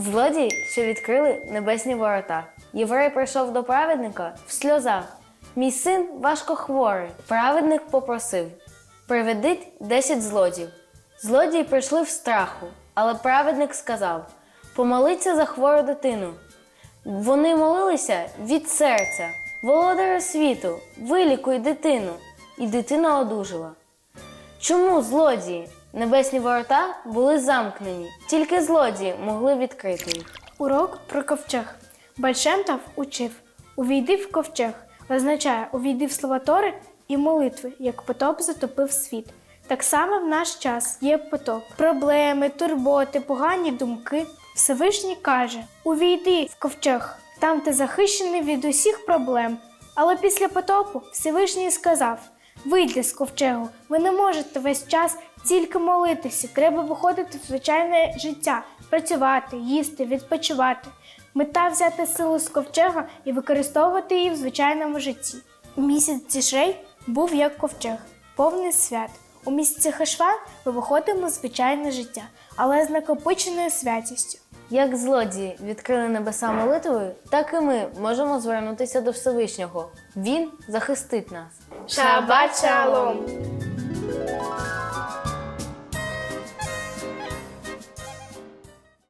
Злодії, що відкрили небесні ворота. Єврей прийшов до праведника в сльозах. Мій син важко хворий. Праведник попросив: Приведіть десять злодіїв. Злодії прийшли в страху, але праведник сказав: Помолиться за хвору дитину. Вони молилися від серця. Володарю світу, вилікуй дитину. І дитина одужала. Чому злодії? Небесні ворота були замкнені, тільки злодії могли відкрити їх. Урок про ковчег. Бальшемтов учив: увійди в ковчег означає увійди в слова Тори і молитви, як потоп затопив світ. Так само в наш час є потоп. Проблеми, турботи, погані думки. Всевишній каже: увійди в ковчег, там ти захищений від усіх проблем. Але після потопу Всевишній сказав: вийди з ковчегу, ви не можете весь час тільки молитися. Треба виходити в звичайне життя, працювати, їсти, відпочивати. Мета взяти силу з ковчега і використовувати її в звичайному житті. Місяць Тішрей був як ковчег, повний свят. У місяці Хешван ми виходимо в звичайне життя, але з накопиченою святістю. Як злодії відкрили небеса молитвою, так і ми можемо звернутися до Всевишнього. Він захистить нас. Шабат шалом!